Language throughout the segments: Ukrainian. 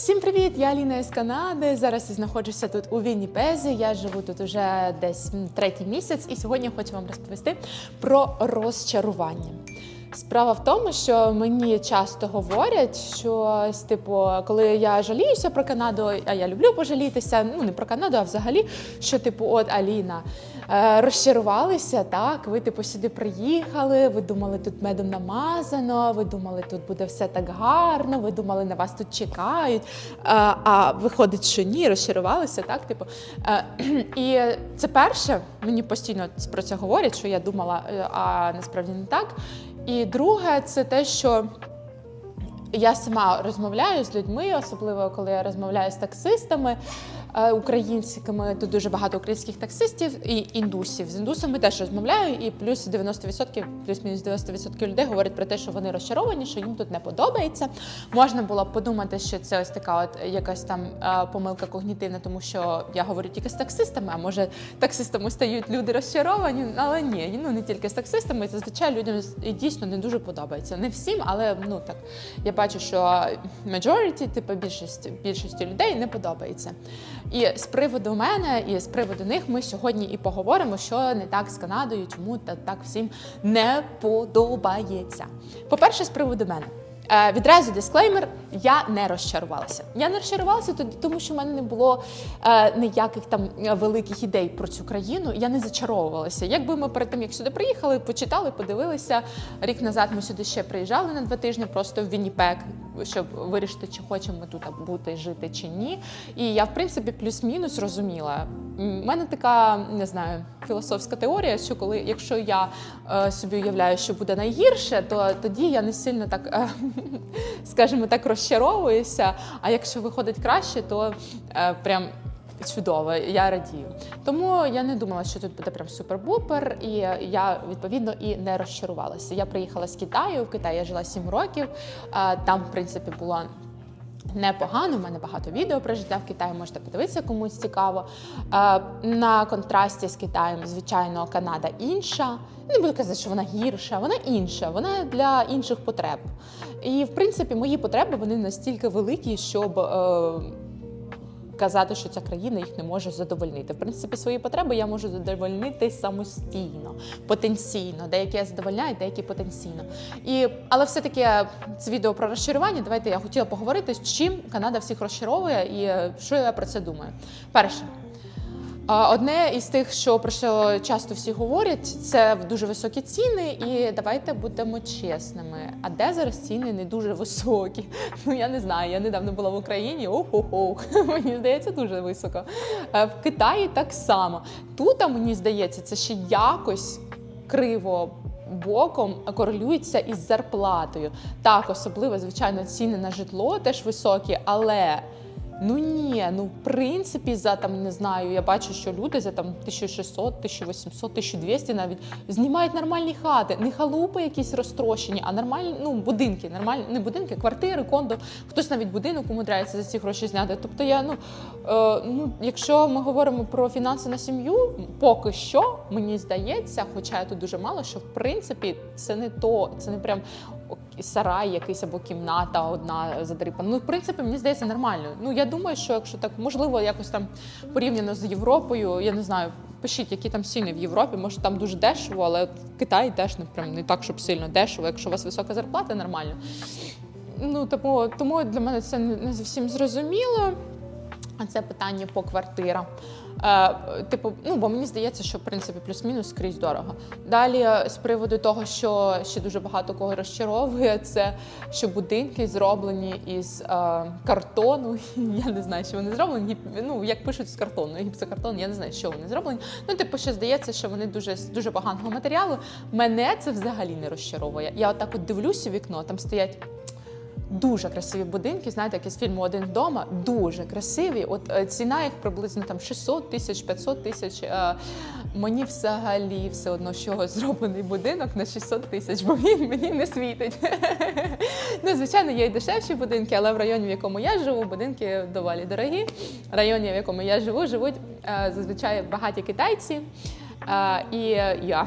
Всім привіт! Я Аліна із Канади. Зараз я знаходжуся тут у Вінніпезі. Я живу тут уже десь третій місяць, і сьогодні хочу вам розповісти про розчарування. Справа в тому, що мені часто говорять, що типу, коли я жаліюся про Канаду, а я люблю пожалітися, ну не про Канаду, а взагалі, що типу, от Аліна, е, розчарувалися, так, ви типу сюди приїхали, ви думали, тут медом намазано, ви думали, тут буде все так гарно, ви думали, на вас тут чекають. А, а виходить, що ні, розчарувалися, так, типу. Е, і це перше, мені постійно про це говорять, що я думала, е, а насправді не так. І друге, це те, що я сама розмовляю з людьми, особливо коли я розмовляю з таксистами українськими. Тут дуже багато українських таксистів і індусів. З індусами теж розмовляю, і плюс 90%, плюс-мінус 90% людей говорять про те, що вони розчаровані, що їм тут не подобається. Можна було б подумати, що це ось така, от якась там е, помилка когнітивна, тому що я говорю тільки з таксистами, а може таксистами стають люди розчаровані, але ні, ну не тільки з таксистами. Зазвичай людям з- дійсно не дуже подобається. Не всім, але ну так я бачу, що majority, типу більшість більшості людей не подобається. І з приводу мене, і з приводу них ми сьогодні і поговоримо, що не так з Канадою, чому та так всім не подобається. По-перше, з приводу мене. Е, Відразу дисклеймер, я не розчарувалася. Я не розчарувалася тоді, тому що в мене не було е, ніяких там великих ідей про цю країну. Я не зачаровувалася. Якби ми перед тим, як сюди приїхали, почитали, подивилися. Рік назад ми сюди ще приїжджали на два тижні, просто в Вінніпек, щоб вирішити, чи хочемо ми тут бути, жити чи ні. І я, в принципі, плюс-мінус розуміла. У мене така не знаю філософська теорія, що коли якщо я е, собі уявляю, що буде найгірше, то тоді я не сильно так, е, скажімо так, розчаровуюся. А якщо виходить краще, то е, прям. Чудово, я радію. Тому я не думала, що тут буде прям супер-бупер, і я відповідно і не розчарувалася. Я приїхала з Китаю. В Китаї я жила 7 років. е, Там, в принципі, було непогано. У мене багато відео про життя в Китаї. Можете подивитися, комусь цікаво. Е, На контрасті з Китаєм, звичайно, Канада інша. Не буду казати, що вона гірша, вона інша, вона для інших потреб. І в принципі, мої потреби вони настільки великі, щоб. Казати, що ця країна їх не може задовольнити. В принципі, свої потреби я можу задовольнити самостійно, потенційно. Деякі я задовольняю, деякі потенційно. І, але все-таки це відео про розчарування. Давайте я хотіла поговорити, з чим Канада всіх розчаровує і е, що я про це думаю. Перше. Одне із тих, що про що часто всі говорять, це дуже високі ціни, і давайте будемо чесними. А де зараз ціни не дуже високі? Ну я не знаю. Я недавно була в Україні. Охо-хо, мені здається, дуже високо. Е, В Китаї так само. Тут, мені здається, це ще якось криво. Боком корелюється із зарплатою. Так, особливо, звичайно, ціни на житло теж високі, але Ну ні, ну в принципі, за там не знаю, я бачу, що люди за там 1600, 1800, 1200 навіть знімають нормальні хати, не халупи якісь розтрощені, а нормальні ну будинки, нормальні не будинки, квартири, кондо. Хтось навіть будинок умудряється за ці гроші зняти. Тобто я ну, е, ну якщо ми говоримо про фінанси на сім'ю, поки що мені здається, хоча я тут дуже мало, що в принципі це не то, це не прям сарай якийсь або кімната одна задрипана. Ну, в принципі, мені здається, нормально. Ну, я думаю, що якщо так можливо, якось там порівняно з Європою, я не знаю. Пишіть, які там ціни в Європі, може там дуже дешево, але в Китаї теж не прям не так, щоб сильно дешево. Якщо у вас висока зарплата, нормально. Ну тому, тому для мене це не зовсім зрозуміло. А це питання по квартирам. Е, типу, ну бо мені здається, що в принципі плюс-мінус скрізь дорого. Далі е, з приводу того, що ще дуже багато кого розчаровує, це що будинки зроблені із е, картону. Я не знаю, що вони зроблені. Ну як пишуть з картону, гіпсокартон, я не знаю, що вони зроблені. Ну, типу, ще здається, що вони дуже з дуже поганого матеріалу. Мене це взагалі не розчаровує. Я отак от дивлюся у вікно, там стоять. Дуже красиві будинки, знаєте, як із фільму Один вдома. Дуже красиві. От е, ціна їх приблизно там 600 тисяч, 500 тисяч. Е, мені взагалі все одно, чого зроблений будинок на 600 тисяч, бо він мені не світить. ну, звичайно, є і дешевші будинки, але в районі, в якому я живу, будинки доволі дорогі. В районі, в якому я живу, живуть е, зазвичай багаті китайці. І е, я.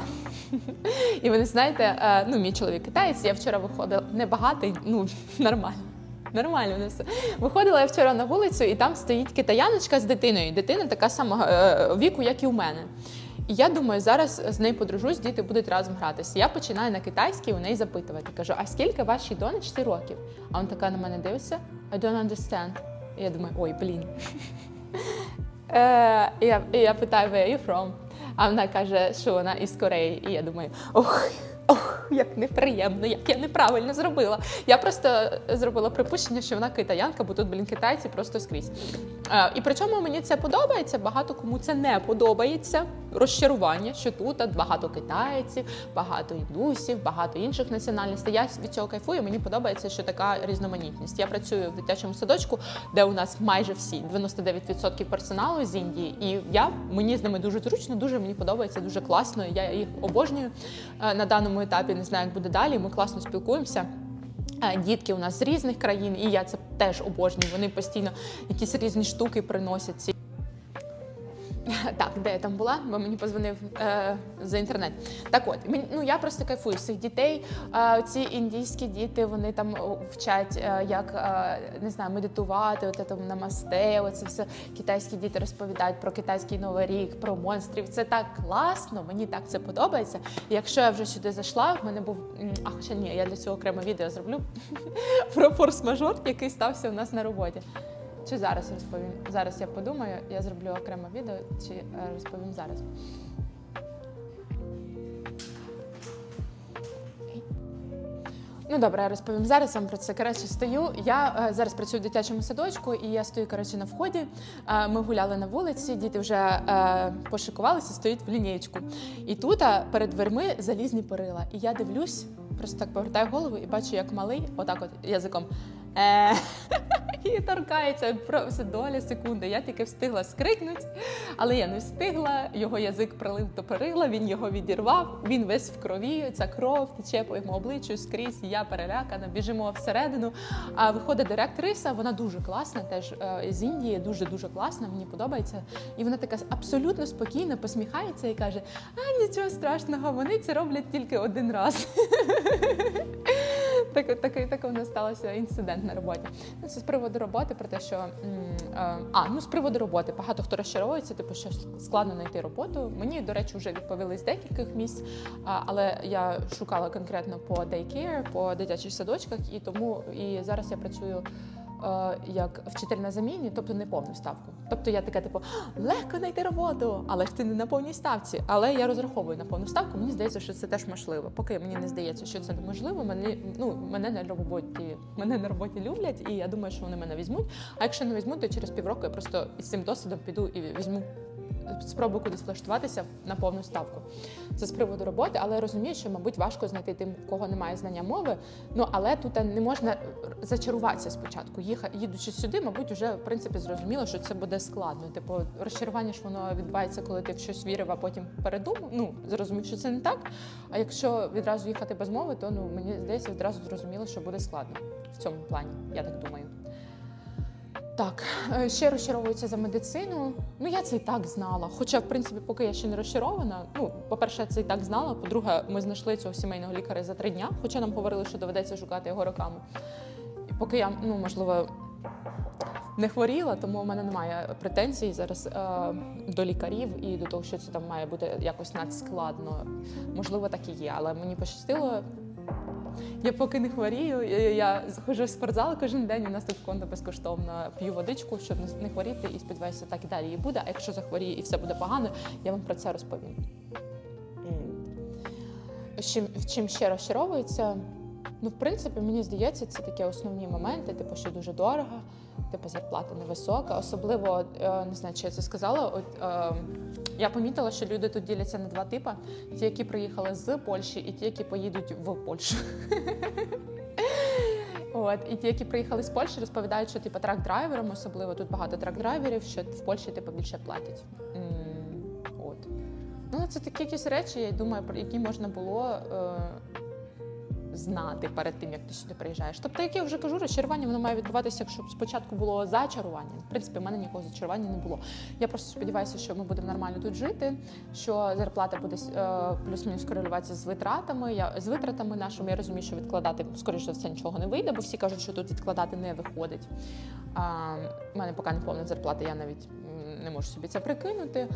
І ви знаєте, е, ну мій чоловік китаєць, я вчора виходила не багатий, ну нормально. Нормально воно все. Виходила я вчора на вулицю, і там стоїть китаяночка з дитиною. Дитина така самого е, віку, як і у мене. І я думаю, зараз з нею подружусь, діти будуть разом гратися. Я починаю на китайській у неї запитувати. Кажу, а скільки вашій донечці років? А вона така на мене дивиться: I don't understand. І я думаю, ой, блін. Я питаю, where are you from? А вона каже, що вона із Кореї. І я думаю, ох, ох, як неприємно, як я неправильно зробила. Я просто зробила припущення, що вона китаянка, бо тут, блін, китайці просто скрізь. Е, і причому мені це подобається, багато кому це не подобається. Розчарування, що тут багато китайців, багато індусів, багато інших національностей. Я від цього кайфую. Мені подобається, що така різноманітність. Я працюю в дитячому садочку, де у нас майже всі 99% персоналу з Індії, і я мені з ними дуже зручно, дуже мені подобається, дуже класно. Я їх обожнюю Е, на даному етапі. Не знаю, як буде далі. Ми класно спілкуємося. Е, Дітки у нас з різних країн, і я це теж обожнюю. Вони постійно якісь різні штуки приносять. Так, де я там була, бо мені позвонив е, за інтернет. Так от, мені, ну я просто кайфую цих дітей. Е, ці індійські діти вони там вчать, е, як е, не знаю, медитувати, от там намасте, оце все китайські діти розповідають про китайський новий рік, про монстрів. Це так класно, мені так це подобається. Якщо я вже сюди зайшла, в мене був а хоча ні, я для цього окреме відео зроблю про форс-мажор, який стався у нас на роботі. Чи зараз розповім? Зараз я подумаю, я зроблю окреме відео, чи е, розповім зараз. Ну добре, я розповім зараз вам про це. Коротше, стою. Я е, зараз працюю в дитячому садочку, і я стою коротше, на вході. Е, ми гуляли на вулиці, діти вже е, пошикувалися, стоять в лінієчку. І тут е, перед дверми залізні перила. І я дивлюсь, просто так повертаю голову і бачу, як малий, отак от язиком. Е, і торкається просто доля секунди. Я тільки встигла скрикнути, але я не встигла. Його язик прилив до перила, він його відірвав. Він весь в крові. Ця кров тече по йому обличчю скрізь. Я перелякана, біжимо всередину. А виходить директриса, вона дуже класна, теж е, з Індії, дуже дуже класна. Мені подобається. І вона така абсолютно спокійно посміхається і каже: А нічого страшного, вони це роблять тільки один раз. Так, такий так у нас стався інцидент на роботі. Ну, це з приводу роботи, про те, що а ну з приводу роботи багато хто розчаровується, типу, що складно знайти роботу. Мені, до речі, вже відповіли з декількох місць, але я шукала конкретно по daycare, по дитячих садочках, і тому і зараз я працюю. Е, Як вчитель на заміні, тобто не повну ставку. Тобто я така, типу, легко знайти роботу, але ж ти не на повній ставці. Але я розраховую на повну ставку. Мені здається, що це теж можливо. Поки мені не здається, що це неможливо, Мені ну мене на роботі мене на роботі люблять, і я думаю, що вони мене візьмуть. А якщо не візьмуть, то через півроку я просто із цим досвідом піду і візьму. Спробую кудись влаштуватися на повну ставку. Це з приводу роботи, але я розумію, що, мабуть, важко знайти тим, кого немає знання мови. Ну але тут не можна зачаруватися спочатку. Їха, їдучи сюди, мабуть, вже в принципі зрозуміло, що це буде складно. Типу, розчарування ж воно відбувається, коли ти в щось вірив, а потім передумав. Ну зрозумів, що це не так. А якщо відразу їхати без мови, то ну мені здається, відразу зрозуміло, що буде складно в цьому плані. Я так думаю. Так, е, ще розчаровуються за медицину. Ну я це і так знала. Хоча, в принципі, поки я ще не розчарована. Ну, по-перше, я це і так знала. По-друге, ми знайшли цього сімейного лікаря за три дня, хоча нам говорили, що доведеться шукати його роками. І поки я, ну можливо, не хворіла, тому у мене немає претензій зараз е, до лікарів і до того, що це там має бути якось надскладно. Можливо, так і є, але мені пощастило. Я поки не хворію, я, ходжу в спортзал кожен день. У нас тут конта безкоштовно п'ю водичку, щоб не- не хворіти, і сподіваюся, так і далі і буде. А якщо захворію і все буде погано, я вам про це розповім. Чим, чим ще розчаровується? Ну, в принципі, мені здається, це такі основні моменти, типу, що дуже дорого, типу, зарплата невисока. Особливо, е, не знаю, чи я це сказала. От, е, я помітила, що люди тут діляться на два типи: ті, які приїхали з Польщі, і ті, які поїдуть в Польщу. От, і ті, які приїхали з Польщі, розповідають, що типу, трак-драйверам, особливо тут багато трак-драйверів, що в Польщі типу, більше платять. От. Ну, це такі якісь речі, я думаю, про які можна було. Е, знати перед тим, як ти сюди приїжджаєш. Тобто, як я вже кажу, розчарування воно має відбуватися, якщо спочатку було зачарування. В принципі, в мене нікого зачарування не було. Я просто сподіваюся, що ми будемо нормально тут жити, що зарплата буде е, плюс-мінус корелюватися з витратами. Я з витратами нашими я розумію, що відкладати скоріш за все нічого не вийде, бо всі кажуть, що тут відкладати не виходить. В мене поки не повна зарплата, я навіть не можу собі це прикинути.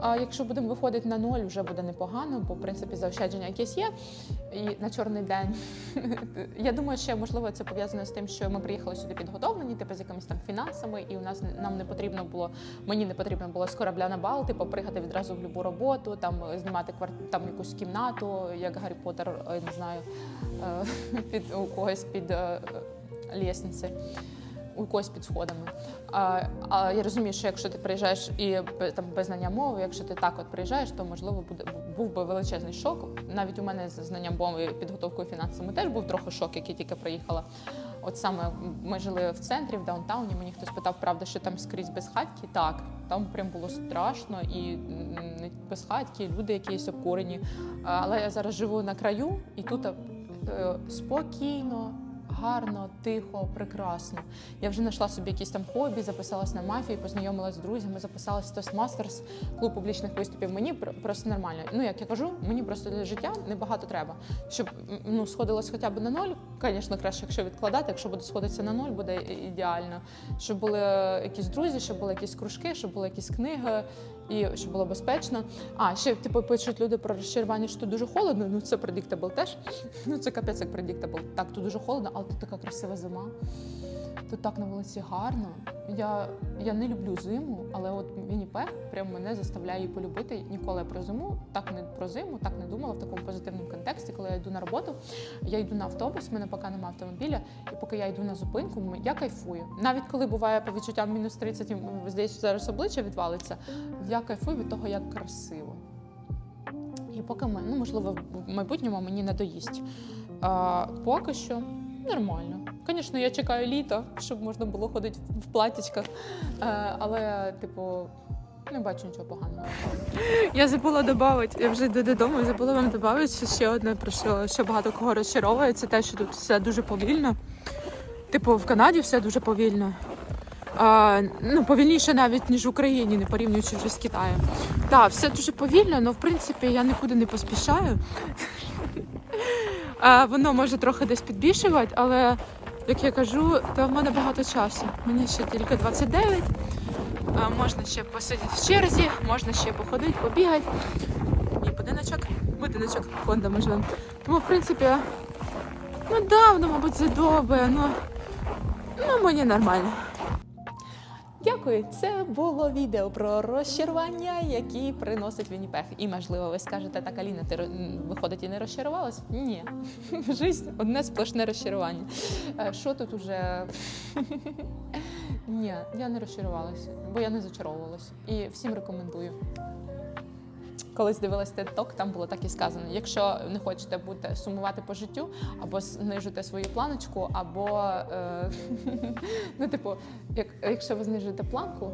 А якщо будемо виходити на ноль, вже буде непогано, бо в принципі заощадження якесь є. І на чорний день я думаю, що можливо це пов'язано з тим, що ми приїхали сюди підготовлені, типу з якимись там фінансами, і у нас нам не потрібно було, мені не потрібно було з корабля на бал, типу приїхати відразу в будь-яку роботу, там знімати квар... там якусь кімнату, як Гаррі Поттер, е, не знаю, е, під у когось під е, лісниці. У когось під сходами. А, а я розумію, що якщо ти приїжджаєш і там без знання мови, якщо ти так от приїжджаєш, то можливо буде був би величезний шок. Навіть у мене з знанням мови підготовкою фінансами теж був трохи шок, який тільки приїхала. От саме ми жили в центрі, в даунтауні. Мені хтось питав, правда, що там скрізь безхатьки. Так, там прям було страшно і безхатьки, люди якісь обкурені. Але я зараз живу на краю, і тут е, спокійно, гарно, тихо, прекрасно. Я вже знайшла собі якісь там хобі, записалась на мафію, познайомилася з друзями, записалась в Toastmasters, клуб публічних виступів. Мені просто нормально. Ну як я кажу, мені просто для життя небагато треба. Щоб ну сходилось хоча б на ноль. Звісно, краще, якщо відкладати. Якщо буде сходитися на ноль, буде ідеально. Щоб були якісь друзі, щоб були якісь кружки, щоб були якісь книги. І щоб було безпечно. А ще типу пишуть люди про розчарування, що тут дуже холодно. Ну це predictable теж. Ну це капець як predictable. Так, тут дуже холодно, але тут така красива зима. Тут так на вулиці гарно. Я, я не люблю зиму, але от Вінніпег прям мене заставляє її полюбити. Ніколи про зиму, так не про зиму, так не думала в такому позитивному контексті. Коли я йду на роботу, я йду на автобус, в мене поки немає автомобіля, і поки я йду на зупинку, я кайфую. Навіть коли буває по відчуттям мінус 30, і, здається, зараз обличчя відвалиться, я кайфую від того, як красиво. І поки ну можливо, в майбутньому мені надоїсть. А, поки що нормально. Звісно, я чекаю літа, щоб можна було ходити в платічках, е, але, типу, не бачу нічого поганого. Я забула додати, я вже йду додому, забула вам додати що ще одне, про що, що багато кого розчаровує, це те, що тут все дуже повільно. Типу, в Канаді все дуже повільно. А, ну, повільніше навіть, ніж в Україні, не порівнюючи вже з Китаєм. Так, все дуже повільно, але в принципі я нікуди не поспішаю. Воно може трохи десь підбільшувати, але як я кажу, то в мене багато часу. Мені ще тільки 29. А, можна ще посидіти в черзі, можна ще походити, побігати. Мій будиночок, будиночок фонда ми живемо. Тому, в принципі, ну да, воно, мабуть, задовбає, ну, ну мені нормально. Дякую, це було відео про розчарування, які приносить Вінніпег. І можливо, ви скажете, так Аліна, ти виходить і не розчарувалась? Ні, жизнь одне сплошне розчарування. Е, Що тут уже? Ні, я не розчарувалася, бо я не зачаровувалась. І всім рекомендую. Колись дивилась TED Talk, там було так і сказано: якщо не хочете бути сумувати по життю, або знижуйте свою планочку, або е, ну, типу, як, якщо ви знижуєте планку,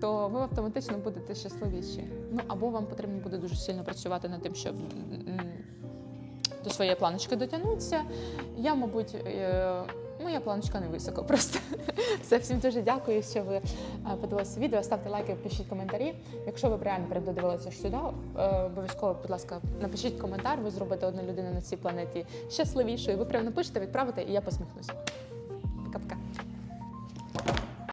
то ви автоматично будете щасливіші. Ну або вам потрібно буде дуже сильно працювати над тим, щоб до своєї планочки дотягнутися. Я, мабуть, е, моя планочка не високо. Просто все всім дуже дякую, що ви е, подивилися відео. Ставте лайки, пишіть коментарі. Якщо ви реально передивилися сюди, е, обов'язково, будь ласка, напишіть коментар. Ви зробите одну людину на цій планеті щасливішою. Ви прямо напишете, відправите, і я посміхнусь.